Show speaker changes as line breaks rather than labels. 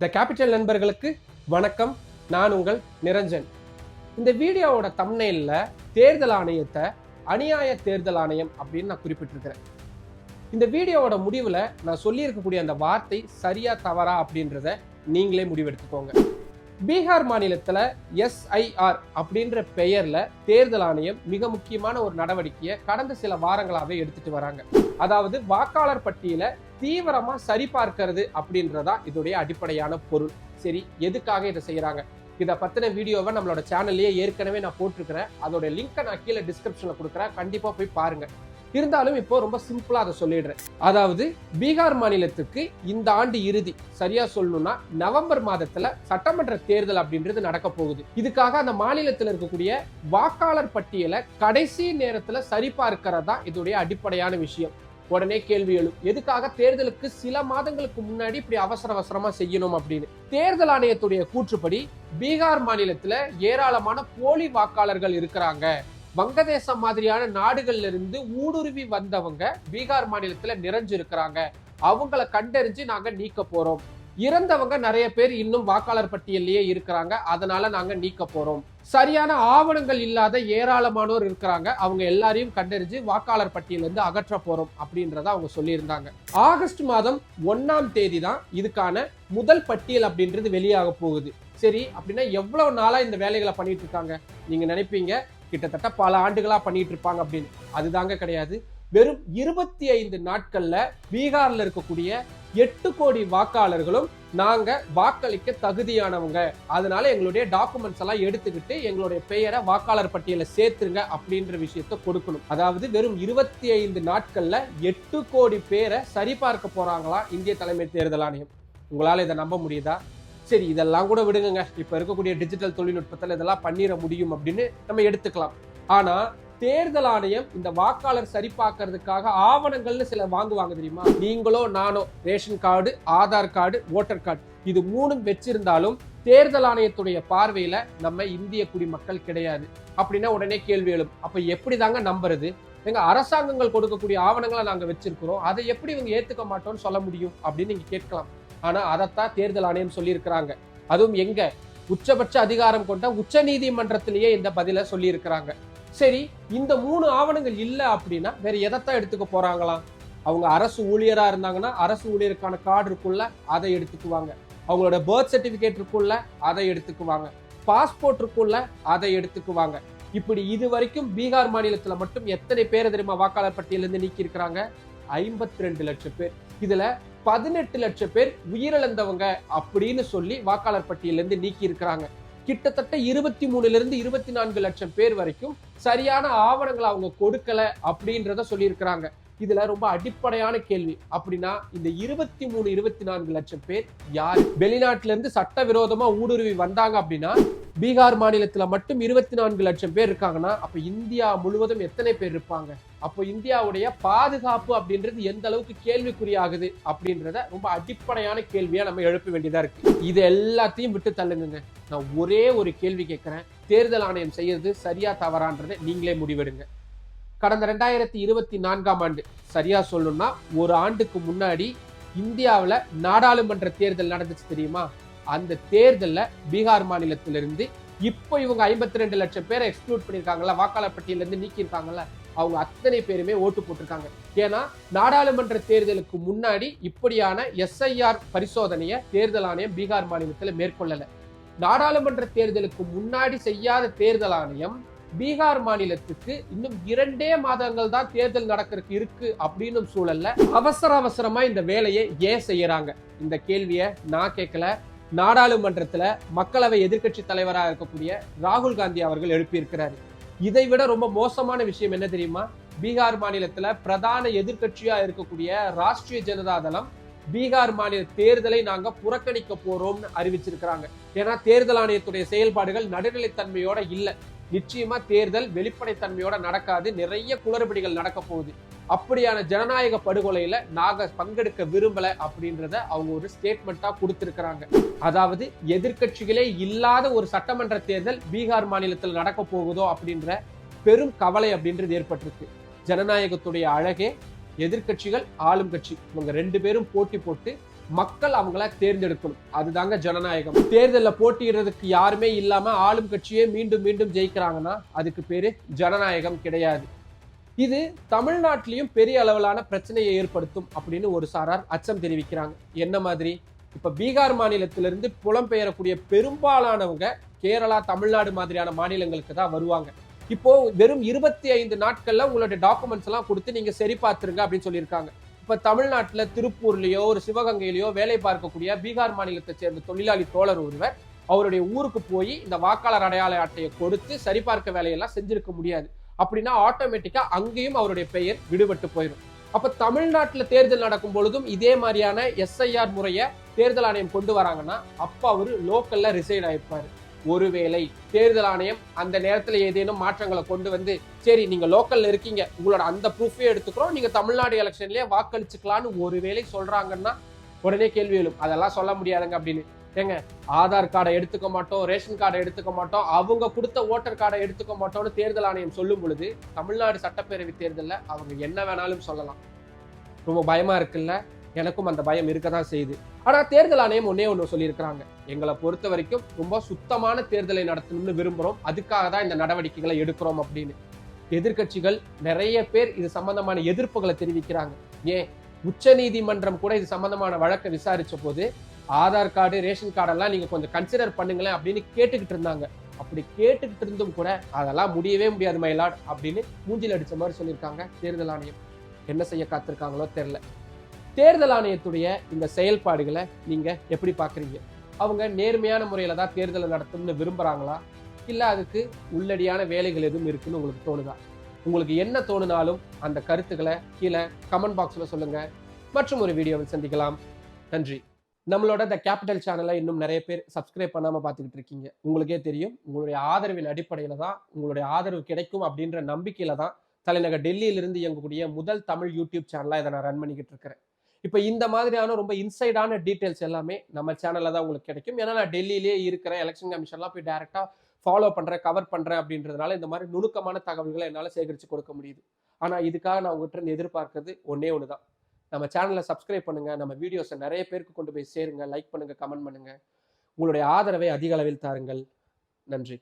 The capital நண்பர்களுக்கு வணக்கம். நான் உங்கள் நிரஞ்சன். இந்த வீடியோவோட தம்னையில் தேர்தல் ஆணையத்தை அநியாய தேர்தல் ஆணையம் அப்படின்னு நான் குறிப்பிட்டிருக்கிறேன். இந்த வீடியோவோட முடிவில் நான் சொல்லியிருக்கக்கூடிய அந்த வார்த்தை சரியா தவறா அப்படின்றத நீங்களே முடிவெடுத்துக்கோங்க. பீகார் மாநிலத்தில் எஸ்ஐஆர் அப்படின்ற பெயரில் தேர்தல் ஆணையம் மிக முக்கியமான ஒரு நடவடிக்கையை கடந்த சில வாரங்களாகவே எடுத்துட்டு வராங்க. அதாவது வாக்காளர் பட்டியலை தீவிரமாக சரிபார்க்கிறது அப்படின்றதா இதோடைய அடிப்படையான பொருள். சரி எதுக்காக இதை செய்கிறாங்க இதை பற்றின வீடியோவை நம்மளோட சேனல்லையே ஏற்கனவே நான் போட்டிருக்கிறேன். அதோட லிங்க்கை நான் கீழே டிஸ்கிரிப்ஷனில் கொடுக்குறேன். கண்டிப்பாக போய் பாருங்கள் இருந்தாலும் இப்போ ரொம்ப சிம்பிளாக அதை சொல்லிடுறேன். அதாவது பீகார் மாநிலத்துக்கு இந்த ஆண்டு இறுதி சரியா சொல்லணும்னா நவம்பர் மாதத்துல சட்டமன்ற தேர்தல் அப்படின்றது நடக்க போகுது. இதுக்காக அந்த மாநிலத்தில் இருக்கக்கூடிய வாக்காளர் பட்டியலை கடைசி நேரத்துல சரிபார்க்கிறதா இதோடைய அடிப்படையான விஷயம். உடனே கேள்வி எழும். எதுக்காக தேர்தலுக்கு சில மாதங்களுக்கு முன்னாடி இப்படி அவசர அவசரமா செய்யணும் அப்படின்னு. தேர்தல் ஆணையத்துடைய கூற்றுப்படி பீகார் மாநிலத்துல ஏராளமான போலி வாக்காளர்கள் இருக்கிறாங்க. வங்கதேசம் மாதிரியான நாடுகள்ல இருந்து ஊடுருவி வந்தவங்க பீகார் மாநிலத்துல நிறைஞ்சு இருக்கிறாங்க அவங்கள கண்டறிஞ்சு நாங்க நீக்க போறோம். இறந்தவங்க நிறைய பேர் இன்னும் வாக்காளர் பட்டியல்லையே இருக்கிறாங்க. அதனால நாங்க நீக்க போறோம். சரியான ஆவணங்கள் இல்லாத ஏராளமானோர் இருக்கிறாங்க. அவங்க எல்லாரையும் கண்டறிஞ்சு வாக்காளர் பட்டியலிருந்து அகற்ற போறோம் அப்படின்றத அவங்க சொல்லியிருந்தாங்க. ஆகஸ்ட் மாதம் ஒன்னாம் தேதி தான் இதுக்கான முதல் பட்டியல் அப்படின்றது வெளியாக போகுது. சரி அப்படின்னா எவ்வளவு நாளா இந்த வேலைகளை பண்ணிட்டு இருக்காங்க? நீங்க நினைப்பீங்க கிட்டத்தட்ட பல ஆண்டுகளா பண்ணிட்டு இருப்பாங்க அப்படின்னு. அதுதாங்க கிடையாது. வெறும் இருபத்தி ஐந்து நாட்கள்ல பீகார்ல இருக்கக்கூடிய எட்டு கோடி வாக்காளர்களும் நாங்க வாக்களிக்க தகுதியானவங்க. அதனால எங்களுடைய டாக்குமெண்ட்ஸ் எல்லாம் எடுத்துக்கிட்டு எங்களுடைய பெயரை வாக்காளர் பட்டியல சேர்த்துருங்க அப்படின்ற விஷயத்த கொடுக்கணும். அதாவது வெறும் இருபத்தி ஐந்து நாட்கள்ல எட்டு கோடி பேரை சரிபார்க்க போறாங்களா இந்திய தலைமை தேர்தல் ஆணையம். உங்களால இதை நம்ப முடியுதா? சரி இதெல்லாம் கூட விடுங்க இப்ப இருக்கக்கூடிய டிஜிட்டல் தொழில்நுட்பத்தில் இதெல்லாம் பண்ணிட முடியும் அப்படின்னு நம்ம எடுத்துக்கலாம். ஆனா தேர்தல் ஆணையம் இந்த வாக்காளர் சரிபார்க்கறதுக்காக ஆவணங்கள்னு சில வாங்குவாங்க தெரியுமா? நீங்களோ நானோ ration card Aadhaar card voter card இது மூணும் வச்சிருந்தாலும் தேர்தல் ஆணையத்துடைய பார்வையில நம்ம இந்திய குடிமக்கள் கிடையாது. அப்படின்னா உடனே கேள்வி எழும். அப்ப எப்படி தாங்க நம்புறது? எங்க அரசாங்கங்கள் கொடுக்கக்கூடிய ஆவணங்களை நாங்க வச்சிருக்கிறோம். அதை எப்படி இவங்க ஏத்துக்க மாட்டோம்னு சொல்ல முடியும் அப்படின்னு நீங்க கேட்கலாம். ஆனா அதைத்தான் தேர்தல் ஆணையம் சொல்லியிருக்கிறாங்க. அதுவும் எங்க? உச்சபட்ச அதிகாரம் கொண்ட உச்ச நீதிமன்றத்திலேயே இந்த பதில சொல்லி இருக்கிறாங்க சரி இந்த மூணு ஆவணங்கள் இல்லை அப்படின்னா வேற எதைத்தான் எடுத்துக்க போறாங்களாம்? அவங்க அரசு ஊழியராக இருந்தாங்கன்னா அரசு ஊழியருக்கான கார்டு இருக்குள்ள அதை எடுத்துக்குவாங்க. அவங்களோட பர்த் சர்டிஃபிகேட் இருக்குள்ள அதை எடுத்துக்குவாங்க. பாஸ்போர்ட் இருக்குள்ள அதை எடுத்துக்குவாங்க. இப்படி இது வரைக்கும் பீகார் மாநிலத்தில் மட்டும் எத்தனை பேர் தெரியுமா வாக்காளர் பட்டியலேருந்து நீக்கி இருக்கிறாங்க ஐம்பத்தி ரெண்டு லட்சம் பேர். இதுல பதினெட்டு லட்சம் பேர் உயிரிழந்தவங்க அப்படின்னு சொல்லி வாக்காளர் பட்டியலேருந்து நீக்கி இருக்கிறாங்க கிட்டத்தட்ட இருபத்தி மூணுல இருந்து இருபத்தி நான்கு லட்சம் பேர் வரைக்கும் சரியான ஆவணங்களை அவங்க கொடுக்கல அப்படின்றத சொல்லியிருக்கிறாங்க. இதுல ரொம்ப அடிப்படையான கேள்வி. அப்படின்னா இந்த இருபத்தி மூணு இருபத்தி நான்கு லட்சம் பேர் யார்? வெளிநாட்டுல இருந்து சட்டவிரோதமா ஊடுருவி வந்தாங்க அப்படின்னா பீகார் மாநிலத்தில் மட்டும் இருபத்தி நான்கு லட்சம் பேர் இருக்காங்கன்னா அப்போ இந்தியா முழுவதும் எத்தனை பேர் இருப்பாங்க? அப்போ இந்தியாவுடைய பாதுகாப்பு அப்படின்றது எந்த அளவுக்கு கேள்விக்குறியாகுது அப்படின்றத ரொம்ப அடிப்படையான கேள்வியாக நம்ம எழுப்ப வேண்டியதாக இருக்கு. இது எல்லாத்தையும் விட்டு தள்ளுங்க நான் ஒரே ஒரு கேள்வி கேட்குறேன் தேர்தல் ஆணையம் செய்யறது சரியா தவறான்றதை நீங்களே முடிவெடுங்க. கடந்த ரெண்டாயிரத்தி இருபத்தி நான்காம் ஆண்டு சரியா சொல்லணும்னா ஒரு ஆண்டுக்கு முன்னாடி இந்தியாவில் நாடாளுமன்ற தேர்தல் நடந்துச்சு தெரியுமா? அந்த தேர்தலில் பீகார் மாநிலத்திலிருந்து இப்போ இவங்க ஐம்பத்தி ரெண்டு லட்சம் பேரை எக்ஸ்க்ளூட் பண்ணியிருக்காங்கல்ல வாக்காளர் பட்டியலேருந்து நீக்கியிருக்காங்கல்ல அவங்க அத்தனை பேருமே ஓட்டு போட்டிருக்காங்க. ஏன்னா நாடாளுமன்ற தேர்தலுக்கு முன்னாடி இப்படியான எஸ்ஐஆர் பரிசோதனையை தேர்தல் ஆணையம் பீகார் மாநிலத்தில் மேற்கொள்ளல. நாடாளுமன்ற தேர்தலுக்கு முன்னாடி செய்யாத தேர்தல் ஆணையம் பீகார் மாநிலத்துக்கு இன்னும் இரண்டே மாதங்கள் தான் தேர்தல் நடக்கிறதுக்கு இருக்கு அப்படின்னு சூழல்ல அவசர அவசரமா இந்த வேலையை ஏன் செய்யறாங்க? இந்த கேள்வியை நான் கேட்கல. நாடாளுமன்றத்துல மக்களவை எதிர்க்கட்சி தலைவராக இருக்கக்கூடிய ராகுல் காந்தி அவர்கள் எழுப்பியிருக்கிறாரு. இதை விட ரொம்ப மோசமான விஷயம் என்ன தெரியுமா? பீகார் மாநிலத்துல பிரதான எதிர்க்கட்சியாக இருக்கக்கூடிய ராஷ்டிரிய ஜனதா தளம் பீகார் மாநில தேர்தலை நாங்க புறக்கணிக்க போறோம்னு அறிவிச்சிருக்கிறாங்க. ஏன்னா தேர்தல் ஆணையத்துடைய செயல்பாடுகள் நடுநிலைத்தன்மையோட இல்லை. நிச்சயமா தேர்தல் வெளிப்படைத்தன்மையோட நடக்காது. நிறைய குளறுபடிகள் நடக்க போகுது. அப்படியான ஜனநாயக படுகொலையில நாங்க பங்கெடுக்க விரும்பல அப்படின்றத அவங்க ஒரு ஸ்டேட்மெண்டா கொடுத்திருக்கிறாங்க. அதாவது எதிர்க்கட்சிகளே இல்லாத ஒரு சட்டமன்ற தேர்தல் பீகார் மாநிலத்தில் நடக்க போகுதோ அப்படின்ற பெரும் கவலை அப்படின்றது ஏற்பட்டிருக்கு. ஜனநாயகத்துடைய அழகே எதிர்க்கட்சிகள் ஆளும் கட்சி இவங்க ரெண்டு பேரும் போட்டி போட்டு மக்கள் அவங்கள தேர்ந்தெடுக்கணும். அதுதாங்க ஜனநாயகம். தேர்தலில் போட்டியிடுறதுக்கு யாருமே இல்லாம ஆளும் கட்சியே மீண்டும் மீண்டும் ஜெயிக்கிறாங்கன்னா அதுக்கு பேரு ஜனநாயகம் கிடையாது. இது தமிழ்நாட்டிலையும் பெரிய அளவிலான பிரச்சனையை ஏற்படுத்தும் அப்படின்னு ஒரு சாரார் அச்சம் தெரிவிக்கிறாங்க. என்ன மாதிரி? இப்ப பீகார் மாநிலத்திலிருந்து புலம்பெயரக்கூடிய பெரும்பாலானவங்க கேரளா தமிழ்நாடு மாதிரியான மாநிலங்களுக்கு தான் வருவாங்க. இப்போ வெறும் இருபத்தி ஐந்து நாட்கள்ல உங்களுடைய டாக்குமெண்ட்ஸ் எல்லாம் கொடுத்து நீங்க சரி பார்த்துருங்க அப்படின்னு சொல்லியிருக்காங்க. இப்ப தமிழ்நாட்டுல திருப்பூர்லயோ ஒரு சிவகங்கையிலயோ வேலை பார்க்கக்கூடிய பீகார் மாநிலத்தை சேர்ந்த தொழிலாளி தோழர் ஒருவர் அவருடைய ஊருக்கு போய் இந்த வாக்காளர் அடையாள அட்டையை கொடுத்து சரிபார்க்க வேலையெல்லாம் செஞ்சிருக்க முடியாது. அப்படின்னா ஆட்டோமேட்டிக்கா அங்கேயும் அவருடைய பெயர் விடுபட்டு போயிடும். அப்ப தமிழ்நாட்டில் தேர்தல் நடக்கும் பொழுதும் இதே மாதிரியான எஸ்ஐஆர் முறையை தேர்தல் ஆணையம் கொண்டு வராங்கன்னா அப்ப அவரு லோக்கல்ல ரிசைட் ஆயிருப்பாரு. ஒருவேளை தேர்தல் ஆணையம் அந்த நேரத்தில் ஏதேனும் மாற்றங்களை கொண்டு வந்து சரி நீங்க லோக்கல்ல இருக்கீங்க உங்களோட அந்த ப்ரூஃபே எடுத்துக்கிறோம் நீங்க தமிழ்நாடு எலெக்ஷன்லயே வாக்களிச்சுக்கலான்னு ஒருவேளை சொல்றாங்கன்னா உடனே கேள்வி எழும். அதெல்லாம் சொல்ல முடியாதுங்க அப்படின்னு. ஏங்க ஆதார் கார்டை எடுத்துக்க மாட்டோம் ரேஷன் கார்டை எடுத்துக்க மாட்டோம் அவங்க கொடுத்த ஓட்டர் கார்டை எடுத்துக்க மாட்டோம்னு தேர்தல் ஆணையம் சொல்லும் பொழுது தமிழ்நாடு சட்டப்பேரவை தேர்தலில் அவங்க என்ன வேணாலும் சொல்லலாம். ரொம்ப பயமா இருக்குல்ல? எனக்கும் அந்த பயம் இருக்க தான் செய்யுது. ஆனால் தேர்தல் ஆணையம் ஒன்னே ஒன்று சொல்லியிருக்கிறாங்க. எங்களை பொறுத்த வரைக்கும் ரொம்ப சுத்தமான தேர்தலை நடத்தணும்னு விரும்புறோம். அதுக்காக தான் இந்த நடவடிக்கைகளை எடுக்கிறோம் அப்படின்னு. எதிர்க்கட்சிகள் நிறைய பேர் இது சம்பந்தமான எதிர்ப்புகளை தெரிவிக்கிறாங்க. ஏன்? உச்ச நீதிமன்றம் கூட இது சம்பந்தமான வழக்கை விசாரிச்ச போது ஆதார் கார்டு ரேஷன் கார்டெல்லாம் நீங்கள் கொஞ்சம் கன்சிடர் பண்ணுங்களேன் அப்படின்னு கேட்டுக்கிட்டு இருந்தாங்க. அப்படி கேட்டுக்கிட்டு இருந்தும் கூட அதெல்லாம் முடியவே முடியாது மயிலாட் அப்படின்னு மூஞ்சில் அடித்த மாதிரி சொல்லியிருக்காங்க தேர்தல் ஆணையம். என்ன செய்ய காத்திருக்காங்களோ தெரில தேர்தல் ஆணையத்துடைய இந்த செயல்பாடுகளை நீங்கள் எப்படி பார்க்குறீங்க? அவங்க நேர்மையான முறையில் தான் தேர்தலை நடத்தும்னு விரும்புகிறாங்களா இல்லை அதுக்கு உள்ளடியான வேலைகள் எதுவும் இருக்குன்னு உங்களுக்கு தோணுதா? உங்களுக்கு என்ன தோணுனாலும் அந்த கருத்துக்களை கீழே கமெண்ட் பாக்ஸில் சொல்லுங்கள் மற்றும் ஒரு வீடியோவில் சந்திக்கலாம். நன்றி. நம்மளோட த கேபிட்டல் சேனலை இன்னும் நிறைய பேர் சப்ஸ்கிரைப் பண்ணாமல் பார்த்துக்கிட்டு இருக்கீங்க. உங்களுக்கே தெரியும். உங்களுடைய ஆதரவின் அடிப்படையில் தான் உங்களுடைய ஆதரவு கிடைக்கும் அப்படின்ற நம்பிக்கையில தான் தலைநகர் டெல்லியிலிருந்து இயங்கக்கூடிய முதல் தமிழ் யூடியூப் சேனலாக இதை நான் ரன் பண்ணிக்கிட்டு இருக்கிறேன். இப்போ இந்த மாதிரியான ரொம்ப இன்சைடான டீட்டெயில்ஸ் எல்லாமே நம்ம சேனலில் தான் உங்களுக்கு கிடைக்கும். ஏன்னா நான் டெல்லியிலேயே இருக்கிறேன். எலெக்ஷன் கமிஷன்லாம் போய் டேரெக்டாக ஃபாலோ பண்றேன் கவர் பண்ணுறேன் அப்படின்றதுனால இந்த மாதிரி நுணுக்கமான தகவல்களை என்னால் சேகரித்து கொடுக்க முடியுது. ஆனால் இதுக்காக நான் உங்ககிட்ட இருந்து எதிர்பார்க்கறது ஒன்னே ஒன்று தான் நம்ம சேனலை சப்ஸ்கிரைப் பண்ணுங்க. நம்ம வீடியோஸை நிறைய பேருக்கு கொண்டு போய் சேருங்க. லைக் பண்ணுங்க கமெண்ட் பண்ணுங்க. உங்களுடைய ஆதரவை அதிக அளவில் தாருங்கள். நன்றி.